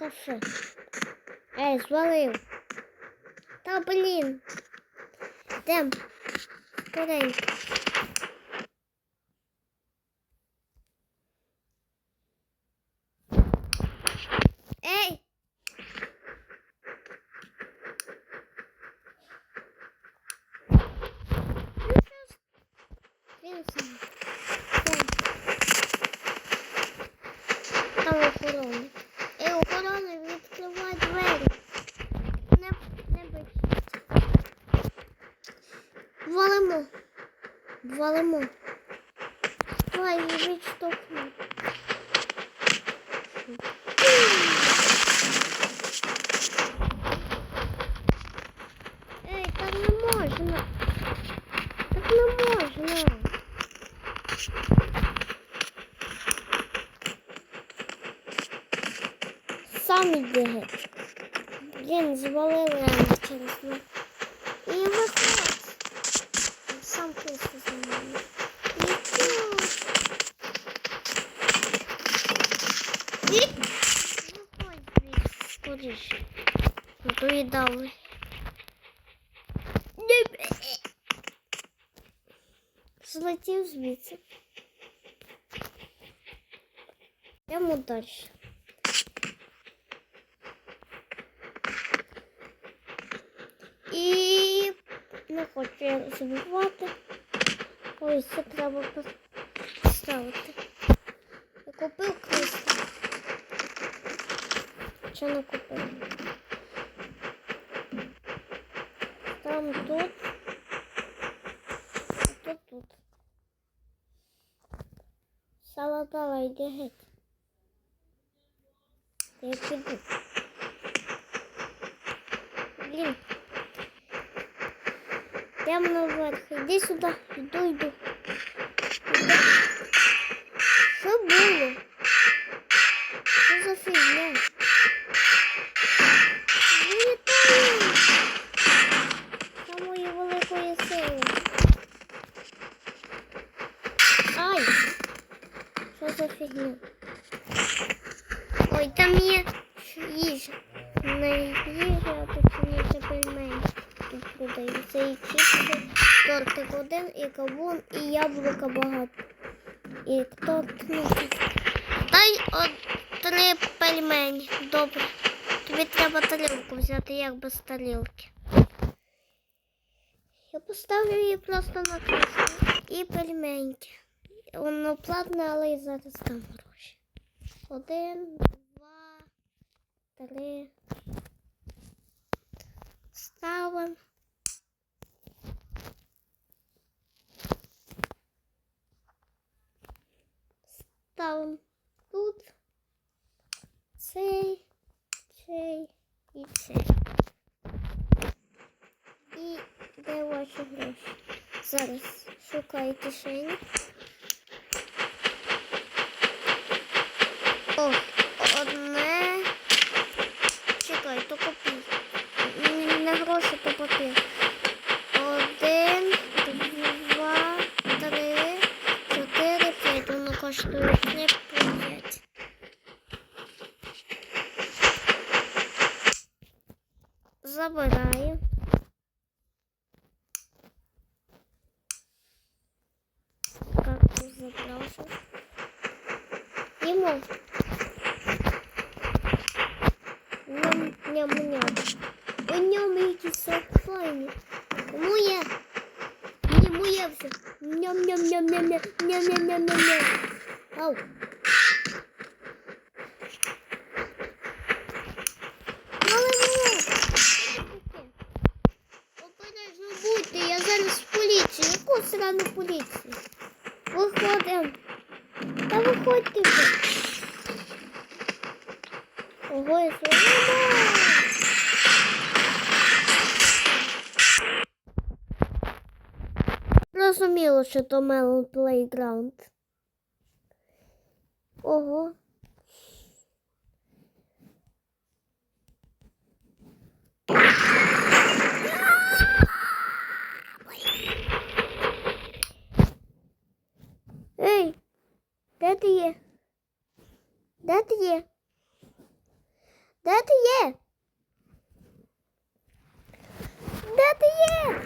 кафе. Ей, звалив. Та блін. Йдемо. Скоренько. Ей! Ну, щас. Він сам. Там. Там охорона. Ей, охорона, відкривай двері. Не, не бить. Валимо. Валимо. Давай, відштовхни. Ей, так не можна. Так не можна. Сам іди геть. Блін, звалили мене через мене. І виходь. просто за мной. И... Смотришь, ну то и дал. Золотил звідси. Йдемо не хочу я забувати. Ось це треба поставити. Я купив крісло. Чи не купив? Там тут. А тут тут. Салатала йди геть. Я піду. Блін. Прямо наверх. Іди сюди. Йду. Іду. Що було? Що за фігня? Вилітаю! Самої великої сили. Ай! Що за фігня? Ой, там є їжа. Не їжа, а точніше пельмені. Продаються і чіпси, тортик один, і кавун, і яблука багато. І торт ну, Дай три пельмені. Добре. Тобі треба тарілку взяти, як без тарілки. Я поставлю її просто на кресло. І пельменьки. Воно платне, але і зараз там гроші. Один, два, три. Ставимо. Ставимо тут. Цей, цей і цей. І де ваші гроші? Зараз шукаю кишені. О, можно не понять. Забираю. Как ты забрался? Ему. Ням-ням-ням. У нем и сапфайни. Ему я. Ему я все. Ням-ням-ням-ням-ням-ням-ням-ням. Ау. Обережно будьте, я зараз в поліцію. Яку срану поліцію? Виходимо. Та виходьте. Ого, я свобода. Розуміло, що то Melon Playground. Ого. Ей, де ти є? Де ти є? Де ти є? Де ти є?